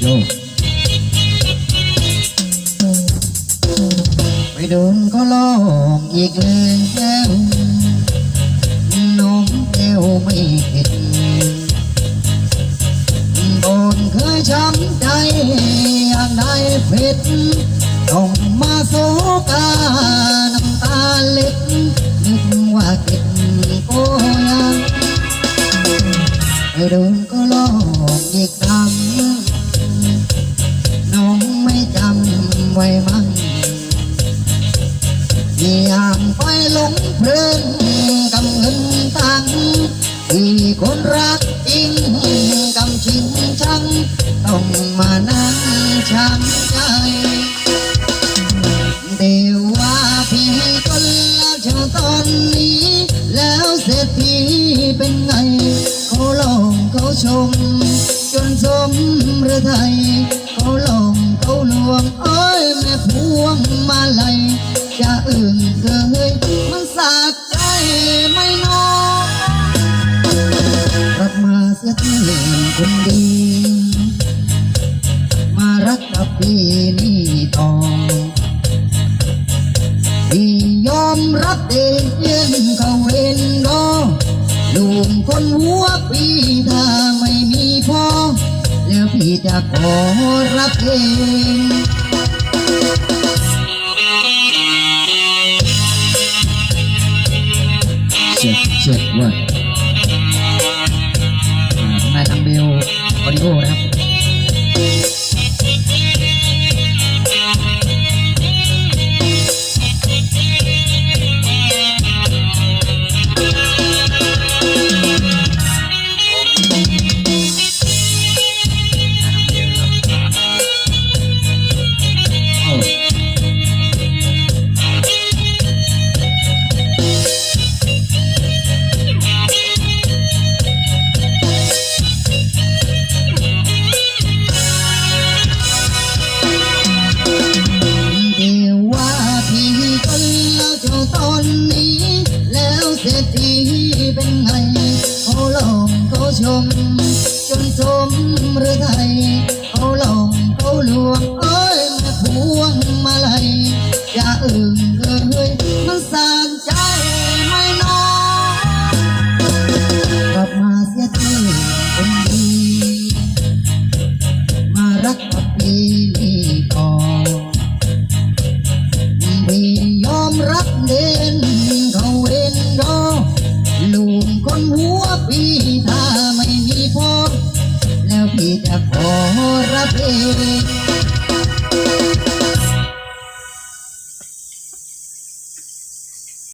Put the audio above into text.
โยไปโดนก็ลองอีกแล้วน้องแก้วไม่ผิดโดนเคยช้ำใจอย่างได้เพชรต้องมาโศกาน้ำตาเล็ดนึกว่าเก็บโกยังไปโดนก็ลอก ยามไปหลงเพลินกับเงินตังที่คนรักจริงกำชิงชังต้องมานั่งช้ำใจเดี๋ยวว่าพี่ก็แล้วเชียวตอนนี้ แล้วเศรษฐีเป็นไง เขาลองเขาชม จนสมหรือไทย คนดี มารักกับพี่นี่ต่อที่ยอมรับเองเย็นเขาเวนก็ลูกคนหัวพี่ถ้าไม่มีพ่อ แล้วพี่จะขอรับเองเช็คเช็คว่า ออดิโอนะครับ เจ้าตอนนี้ แล้วเศรษฐีเป็นไงเขาลองเขาชม จนสมหรือไทยเขาลองเขาลวง